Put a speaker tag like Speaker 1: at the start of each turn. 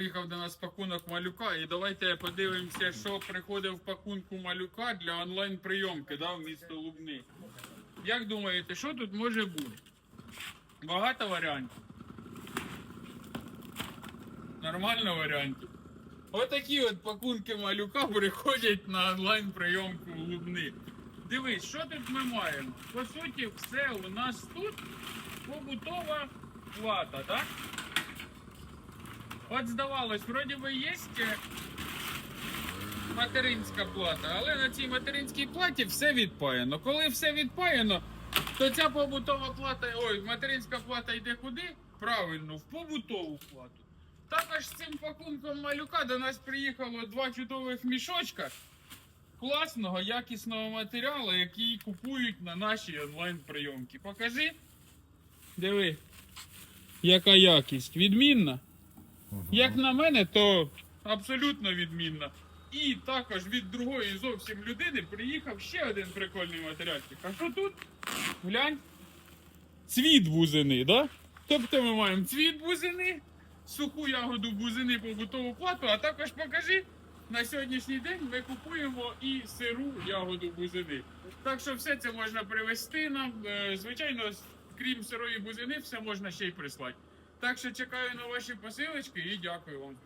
Speaker 1: Приїхав до нас пакунок малюка, і давайте подивимося, що приходить в пакунку малюка для онлайн-прийомки да, в місто Лубни. Як думаєте, що тут може бути? Багато варіантів. Нормально варіантів. Отакі от пакунки малюка приходять на онлайн-прийомку в Лубни. Дивись, що тут ми маємо? По суті, все у нас тут побутова плата, так? От здавалось, вроді би є е, материнська плата, але на цій материнській платі все відпаяно. Коли все відпаяно, то ця побутова плата, ой, материнська плата йде куди? Правильно, в побутову плату. Також з цим пакунком малюка до нас приїхало два чудових мішочка класного, якісного матеріалу, який купують на нашій онлайн-прийомці. Покажи. Диви, яка якість. Відмінна. Як на мене, то абсолютно відмінна. І також від другої зовсім людини приїхав ще один прикольний матеріальчик. А що тут? Глянь. Цвіт бузини, да? Тобто ми маємо цвіт бузини, суху ягоду бузини побутову плату, а також покажи, на сьогоднішній день ми купуємо і сиру ягоду бузини. Так що все це можна привезти нам. Е, Звичайно, крім сирої бузини, все можна ще й прислати. Так що чекаю на ваші посилочки і дякую вам.